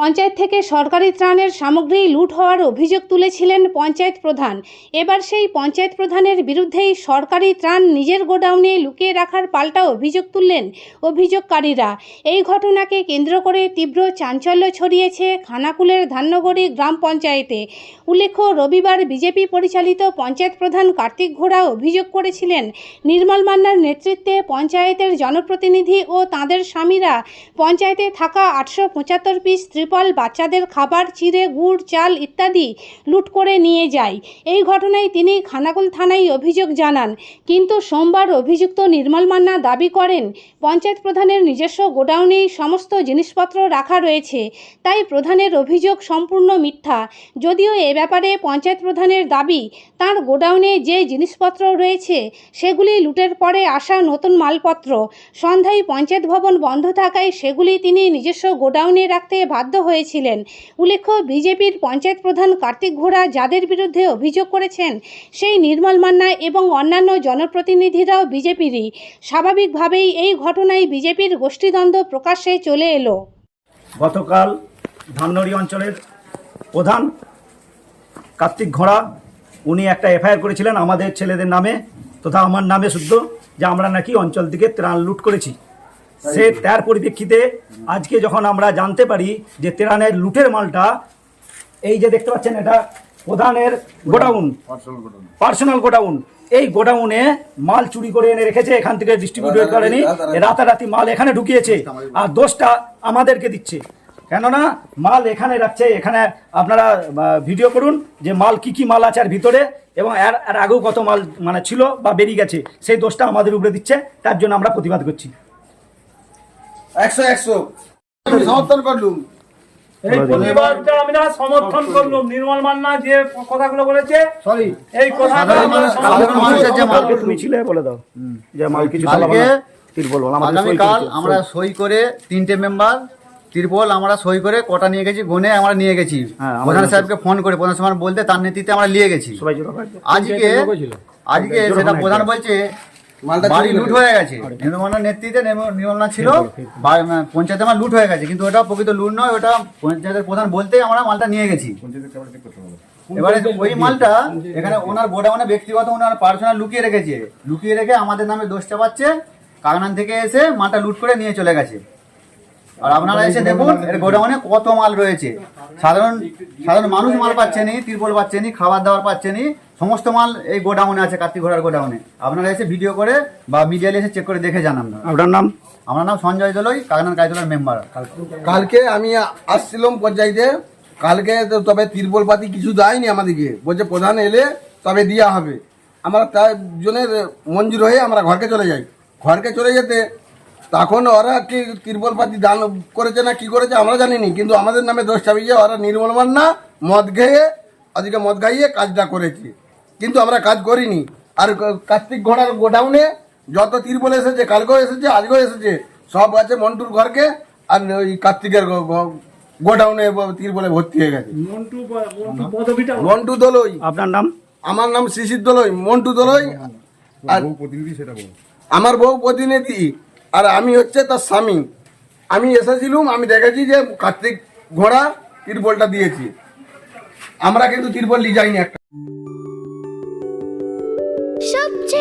পঞ্চায়েত থেকে সরকারি ত্রাণের সামগ্রী লুট হওয়ার অভিযোগ তুলেছিলেন পঞ্চায়েত প্রধান। এবার সেই পঞ্চায়েত প্রধানের বিরুদ্ধেই সরকারি ত্রাণ নিজের গোডাউনে লুকিয়ে রাখার পাল্টা অভিযোগ তুললেন অভিযোগকারীরা। এই ঘটনাকে কেন্দ্র করে তীব্র চাঞ্চল্য ছড়িয়েছে খানাকুলের ধান্যগড়ি গ্রাম পঞ্চায়েতে। উল্লেখ্য, রবিবার বিজেপি পরিচালিত পঞ্চায়েত প্রধান কার্তিক ঘোড়া অভিযোগ করেছিলেন, নির্মল মান্নার নেতৃত্বে পঞ্চায়েতের জনপ্রতিনিধি ও তাঁদের স্বামীরা পঞ্চায়েতে থাকা আটশো পঁচাত্তর পিস ত্রিপল বাচ্চাদের খাবার, চিড়ে, গুড়, চাল ইত্যাদি লুট করে নিয়ে যায়। এই ঘটনায় তিনি খানাকুল থানায় অভিযোগ জানান। কিন্তু সোমবার অভিযুক্ত নির্মল মান্না দাবি করেন, পঞ্চায়েত প্রধানের নিজস্ব গোডাউনেই সমস্ত জিনিসপত্র রাখা রয়েছে। তাই প্রধানের অভিযোগ সম্পূর্ণ মিথ্যা। যদিও এ ব্যাপারে পঞ্চায়েত প্রধানের দাবি, তার গোডাউনে যে জিনিসপত্র রয়েছে, সেগুলি লুটের পরে আসা নতুন মালপত্র। সন্ধ্যায় পঞ্চায়েত ভবন বন্ধ থাকায় সেগুলি তিনি নিজস্ব গোডাউনে রাখতে বাধ্য হয়েছিলেন। উল্লেখ্য, বিজেপির পঞ্চায়েত প্রধান কার্তিক ঘোড়া যাদের বিরুদ্ধে অভিযোগ করেছেন, সেই নির্মল মান্না এবং অন্যান্য জনপ্রতিনিধিরাও বিজেপিরই। স্বাভাবিকভাবেই এই ঘটনায় বিজেপির গোষ্ঠীদ্বন্দ্ব প্রকাশ্যে চলে এলো। গতকাল ধাননড়ি অঞ্চলের প্রধান কার্তিক ঘোড়া উনি একটা এফআইআর করেছিলেন আমাদের ছেলেদের নামে, তথা আমার নামে শুদ্ধ, যে আমরা নাকি অঞ্চল থেকে ত্রাণ লুট করেছি। সে তার পরিপ্রেক্ষিতে আজকে যখন আমরা জানতে পারি যে তেরানের লুটের মালটা এই যে দেখতে পাচ্ছেন এটা প্রধানের গোডাউন পার্সোনাল গোডাউন। এই গোডাউনে মাল চুরি করে এনে রেখেছে এখান থেকে ডিস্ট্রিবিউট করেনি রাতারাতি। মাল এখানে ঢুকিয়েছে আর দোষটা আমাদেরকে দিচ্ছে। কেননা মাল এখানে রাখছে এখানে আপনারা ভিডিও করুন যে মাল কি কি মাল আছে আর ভিতরে এবং এর এর আগেও কত মাল মানে ছিল বা বেরিয়ে গেছে সেই দোষটা আমাদের উপরে দিচ্ছে তার জন্য আমরা প্রতিবাদ করছি। একশো একশো। সমর্থন করলুম। এই প্রতিবাদটা আমরা সমর্থন করলাম। নির্মল মান্না যে কথাগুলো বলেছে সরি। এই কথাটা সাধারণ আমরা মানুষ- সমর্থন সাধারণ মানুষের যে মাল তুমি ছিলে বলে দাও। যে মাল কিছু তিরপল সই আগামীকাল আমরা সই। সই করে তিনটে মেম্বার তিরপল আমরা সই করে কটা নিয়ে গেছি গনে আমরা নিয়ে গেছি। হ্যাঁ, প্রধান সাহেবকে ফোন করে প্রধান সাহেব বলতে তার নেতৃত্বে আমরা নিয়ে গেছি। আজকে আজকে সেটা প্রধান বলছে মালটা বাড়ি লুট হয়ে গেছে। নির্মলার নেতৃত্বে নির্মল- ছিল। মানে পঞ্চায়েতে আমার লুট হয়ে গেছে কিন্তু ওটা প্রকৃত লুট নয় ওটা পঞ্চায়েতের প্রধান বলতেই আমরা মালটা নিয়ে গেছি। এবারে ওই মালটা এখানে ওনার গোডাউনে ব্যক্তিগত ওনার পার্সোনাল লুকিয়ে রেখেছে। লুকিয়ে রেখে আমাদের নামে দোষ চাপাচ্ছে কাগনান থেকে এসে মালটা লুট করে নিয়ে চলে গেছে। আর আপনারা এসে দেখুন এর গোডাউনে কত মাল রয়েছে। সাধারণ সাধারণ মানুষ মাল পাচ্ছে পাচ্ছেনি তিরপল পাচ্ছেনি খাবার দাবার পাচ্ছে পাচ্ছেনি সমস্ত মাল এই গোডাউনে আছে কার্তিক ঘোড়ার গোডাউনে আপনারা এসে ভিডিও করে বা মিডিয়ালে এসে চেক করে দেখে জানান না আপনার নাম? আমার নাম সঞ্জয় দলই কাগনান কায়তলার মেম্বার কালকে আমি আসছিলাম পঞ্চায়েতে। কালকে তো তবে তিরপল পাতি কিছু দেয়নি আমাদেরকে। বলছে প্রধান এলে তবে দেওয়া হবে। আমরা তার জনের মঞ্জুর হয়ে আমরা ঘরকে চলে যাই। ঘরকে চলে যেতে তখন ওরা কি তিরপল পাতি দান করেছে না কি করেছে আমরা জানিনি। কিন্তু আমাদের নামে দোষ চাপিয়ে ওরা নির্মল মান্না মদ খেয়ে আজকে মদ খাইয়ে কাজটা করেছে। কিন্তু আমরা কাজ করিনি। আর কার্তিক ঘোড়ার গোডাউনে যত তিরপল এসেছে কালকেও এসেছে আজকেও এসেছে সব আছে মন্টুর ঘরকে আর ওই কার্তিকের গোডাউনে তিরপলে ভর্তি হয়ে গেছে। মন্টু দলই। আপনার নাম? আমার নাম শিশির দলই মন্টু দলই। আর আমার বউ প্রতিনিধি আর আমি হচ্ছে তার স্বামী। আমি এসেছিলুম আমি দেখেছি যে কার্তিক ঘোড়া তিরপলটা দিয়েছি। আমরা কিন্তু তিরপল নিয়ে যাইনি একটা।